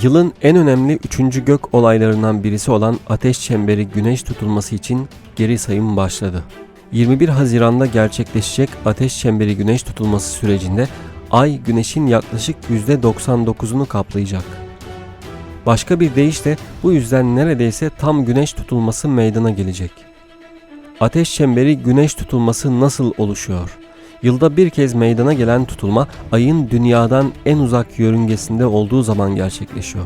Yılın en önemli üçüncü gök olaylarından birisi olan Ateş Çemberi Güneş tutulması için geri sayım başladı. 21 Haziran'da gerçekleşecek Ateş Çemberi Güneş tutulması sürecinde Ay Güneş'in yaklaşık %99'unu kaplayacak. Başka bir deyişle bu yüzden neredeyse tam Güneş tutulması meydana gelecek. Ateş Çemberi Güneş tutulması nasıl oluşuyor? Yılda bir kez meydana gelen tutulma ayın dünyadan en uzak yörüngesinde olduğu zaman gerçekleşiyor.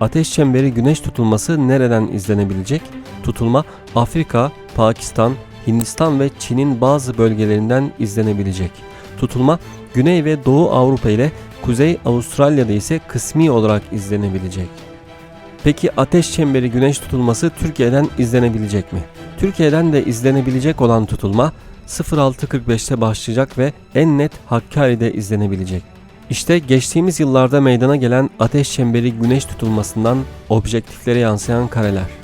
Ateş çemberi güneş tutulması nereden izlenebilecek? Tutulma Afrika, Pakistan, Hindistan ve Çin'in bazı bölgelerinden izlenebilecek. Tutulma Güney ve Doğu Avrupa ile Kuzey Avustralya'da ise kısmi olarak izlenebilecek. Peki ateş çemberi güneş tutulması Türkiye'den izlenebilecek mi? Türkiye'den de izlenebilecek olan tutulma 06.45'te başlayacak ve en net Hakkari'de izlenebilecek. İşte geçtiğimiz yıllarda meydana gelen ateş çemberi güneş tutulmasından objektiflere yansıyan kareler.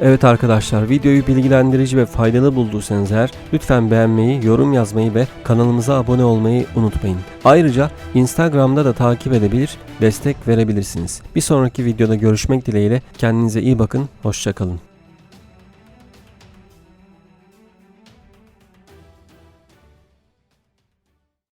Evet arkadaşlar videoyu bilgilendirici ve faydalı bulduysanız eğer lütfen beğenmeyi, yorum yazmayı ve kanalımıza abone olmayı unutmayın. Ayrıca Instagram'da da takip edebilir, destek verebilirsiniz. Bir sonraki videoda görüşmek dileğiyle kendinize iyi bakın, hoşçakalın.